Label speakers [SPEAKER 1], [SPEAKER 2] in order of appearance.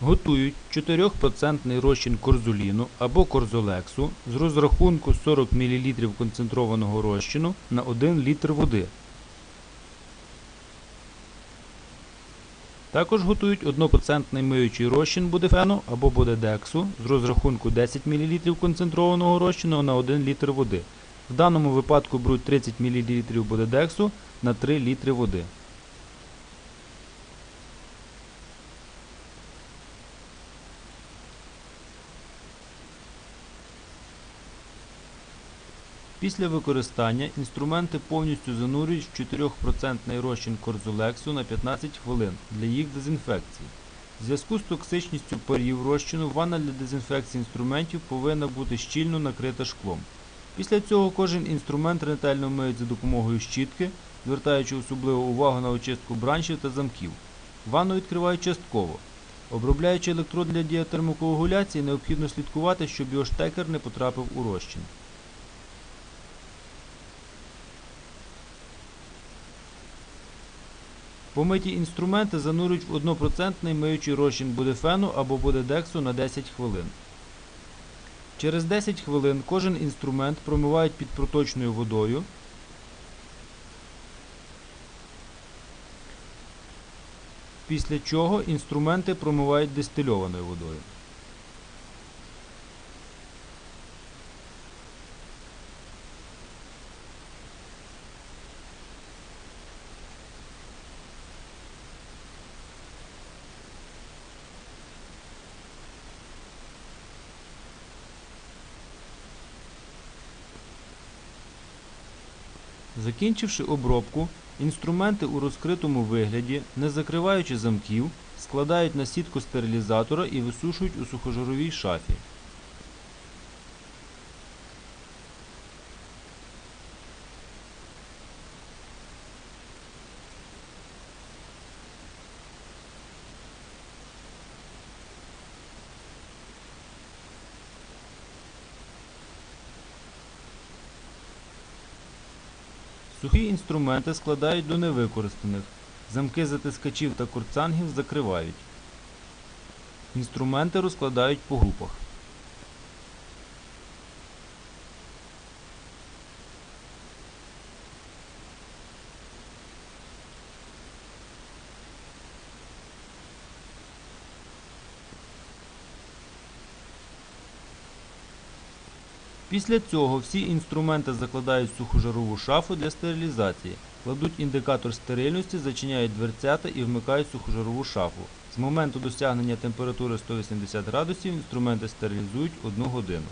[SPEAKER 1] Готують 4% розчин корзуліну або корзолексу з розрахунку 40 мл концентрованого розчину на 1 літр води. Також готують 1% миючий розчин будефену або бодедексу з розрахунку 10 мл концентрованого розчину на 1 літр води. В даному випадку беруть 30 мл бодедексу на 3 літри води. Після використання інструменти повністю занурюють в 4% розчин корзулексу на 15 хвилин для їх дезінфекції. В зв'язку з токсичністю парів розчину ванна для дезінфекції інструментів повинна бути щільно накрита шклом. Після цього кожен інструмент ретельно миють за допомогою щітки, звертаючи особливу увагу на очистку браншів та замків. Ванну відкривають частково. Обробляючи електрод для діатермокоагуляції, необхідно слідкувати, щоб його штекер не потрапив у розчин. Помиті інструменти занурюють в 1% миючий розчин будефену або будедексу на 10 хвилин. Через 10 хвилин кожен інструмент промивають під проточною водою. Після чого інструменти промивають дистильованою водою. Закінчивши обробку, інструменти у розкритому вигляді, не закриваючи замків, складають на сітку стерилізатора і висушують у сухожировій шафі. Сухі інструменти складають до невикористаних. Замки затискачів та курцангів закривають. Інструменти розкладають по групах. Після цього всі інструменти закладають в сухожарову шафу для стерилізації, кладуть індикатор стерильності, зачиняють дверцята і вмикають сухожарову шафу. З моменту досягнення температури 180 градусів інструменти стерилізують 1 годину.